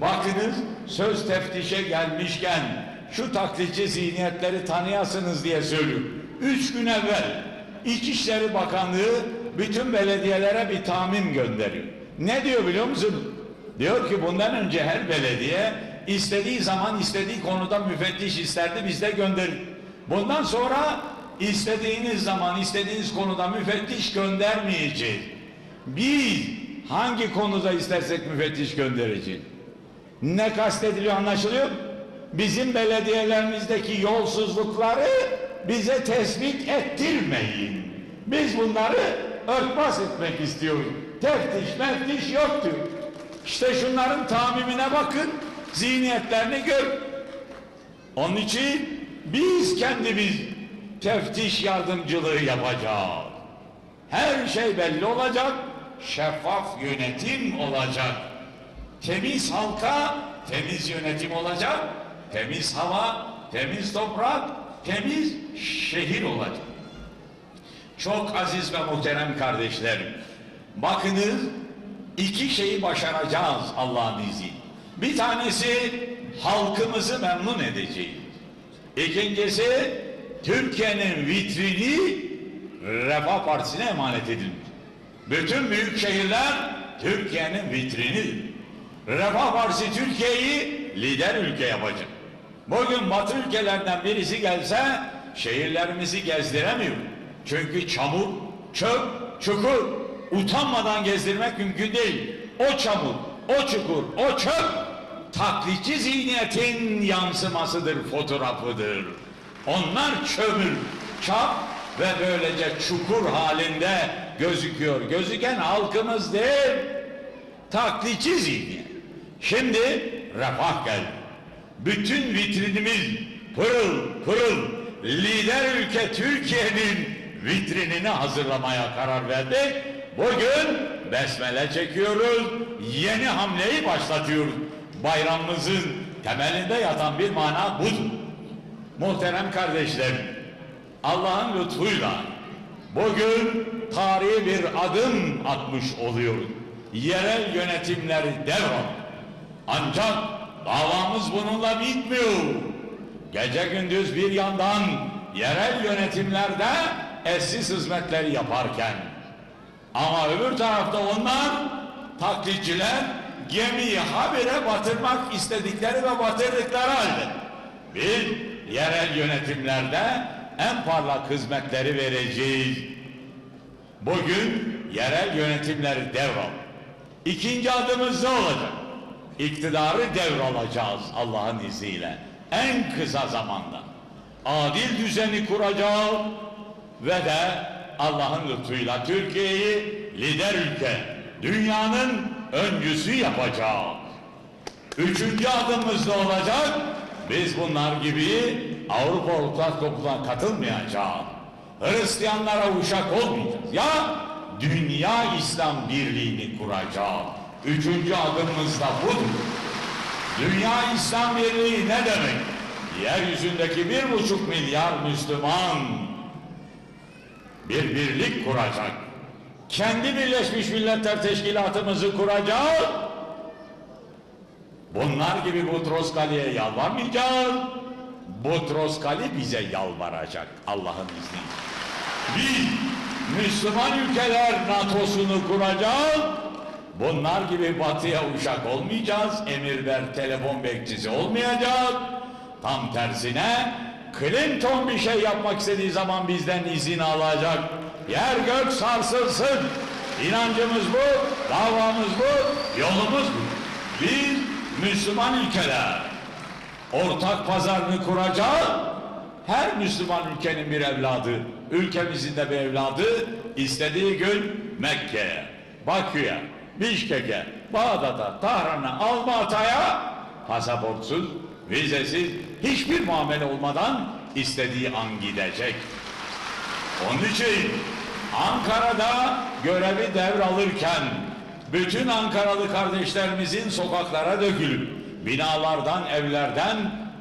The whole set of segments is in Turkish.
Bakınız söz teftişe gelmişken şu taklitçi zihniyetleri tanıyasınız diye söylüyorum. Üç gün evvel İçişleri Bakanlığı bütün belediyelere bir tahmin gönderiyor. Ne diyor biliyor musunuz? Diyor ki bundan önce her belediye istediği zaman istediği konuda müfettiş isterdi biz de gönderir. Bundan sonra istediğiniz zaman istediğiniz konuda müfettiş göndermeyeceğiz. Biz hangi konuda istersek müfettiş göndereceğiz. Ne kastediliyor anlaşılıyor? Bizim belediyelerimizdeki yolsuzlukları bize tespit ettirmeyin. Biz bunları örtbas etmek istiyoruz. Teftiş meftiş yok diyor. İşte şunların tamimine bakın, zihniyetlerini gör. Onun için biz kendimiz teftiş yardımcılığı yapacağız. Her şey belli olacak, şeffaf yönetim olacak. Temiz halka temiz yönetim olacak, temiz hava, temiz toprak, temiz şehir olacak. Çok aziz ve muhterem kardeşlerim, bakınız iki şeyi başaracağız Allah'ın izniyle. Bir tanesi halkımızı memnun edeceğiz. İkincisi Türkiye'nin vitrini Refah Partisi'ne emanet edilmiş. Bütün büyük şehirler Türkiye'nin vitrini. Refah Partisi Türkiye'yi lider ülke yapacak. Bugün Batı ülkelerden birisi gelse şehirlerimizi gezdiremiyor. Çünkü çamur, çöp, çukur utanmadan gezdirmek mümkün değil. O çamur, o çukur, o çöp taklitçi zihniyetin yansımasıdır, fotoğrafıdır. Onlar çömür, çap ve böylece çukur halinde gözüküyor. Gözüken halkımız değil, taklitçi zihniyet. Şimdi refah geldi. Bütün vitrinimiz pırıl pırıl lider ülke Türkiye'nin vitrinini hazırlamaya karar verdik. Bugün besmele çekiyoruz. Yeni hamleyi başlatıyoruz. Bayramımızın temelinde yatan bir mana budur. Muhterem kardeşlerim, Allah'ın lütfuyla bugün tarihi bir adım atmış oluyoruz. Yerel yönetimleri devral. Ancak davamız bununla bitmiyor. Gece gündüz bir yandan yerel yönetimlerde eşsiz hizmetleri yaparken ama öbür tarafta onlar taklitçiler gemiyi habire batırmak istedikleri ve batırdıkları halde biz yerel yönetimlerde en parlak hizmetleri vereceğiz. Bugün yerel yönetimleri devral. İkinci adımız ne olacak? İktidarı devralacağız Allah'ın izniyle. En kısa zamanda. Adil düzeni kuracağız ve de Allah'ın lütfuyla Türkiye'yi lider ülke, dünyanın öncüsü yapacağız. Üçüncü adımımız ne olacak? Biz bunlar gibi Avrupa Ortak Topluluğu'na katılmayacağız. Hristiyanlara uşak olmayacağız. Ya dünya İslam birliğini kuracağız. Üçüncü adımımız da budur. Dünya İslam Birliği ne demek? Yeryüzündeki bir buçuk milyar Müslüman bir birlik kuracak. Kendi Birleşmiş Milletler Teşkilatımızı kuracak. Bunlar gibi Butros Kali'ye yalvarmayacağız. Butros Kali bize yalvaracak Allah'ın izniyle. Biz Müslüman ülkeler NATO'sunu kuracağız. Bunlar gibi batıya uşak olmayacağız. Emir ver telefon bekçisi olmayacak. Tam tersine Clinton bir şey yapmak istediği zaman bizden izin alacak. Yer gök sarsılsın. İnancımız bu, davamız bu, yolumuz bu. Biz Müslüman ülkeler ortak pazarını kuracağız. Her Müslüman ülkenin bir evladı, ülkemizin de bir evladı istediği gün Mekke'ye, Bakü'ye, Bişkek'e, Bağdat'a, Tahran'a, Almata'ya pasaportsuz, vizesiz, hiçbir muamele olmadan istediği an gidecek. Onun için Ankara'da görevi devralırken bütün Ankaralı kardeşlerimizin sokaklara dökülüp binalardan, evlerden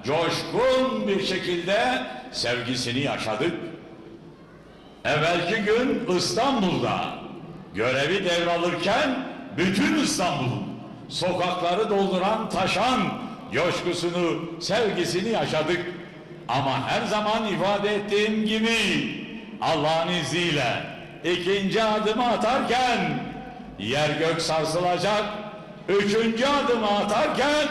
coşkun bir şekilde sevgisini yaşadık. Evvelki gün İstanbul'da görevi devralırken bütün İstanbul'un sokakları dolduran taşan coşkusunu, sevgisini yaşadık. Ama her zaman ifade ettiğim gibi Allah'ın izniyle ikinci adımı atarken yer gök sarsılacak. Üçüncü adımı atarken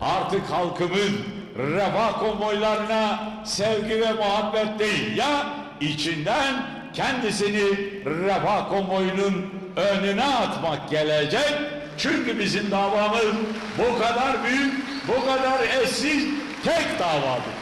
artık halkımız refah konvoylarına sevgi ve muhabbet değil ya içinden kendisini refah konvoyunun önüne atmak gelecek. Çünkü bizim davamız bu kadar büyük, bu kadar eşsiz tek davadır.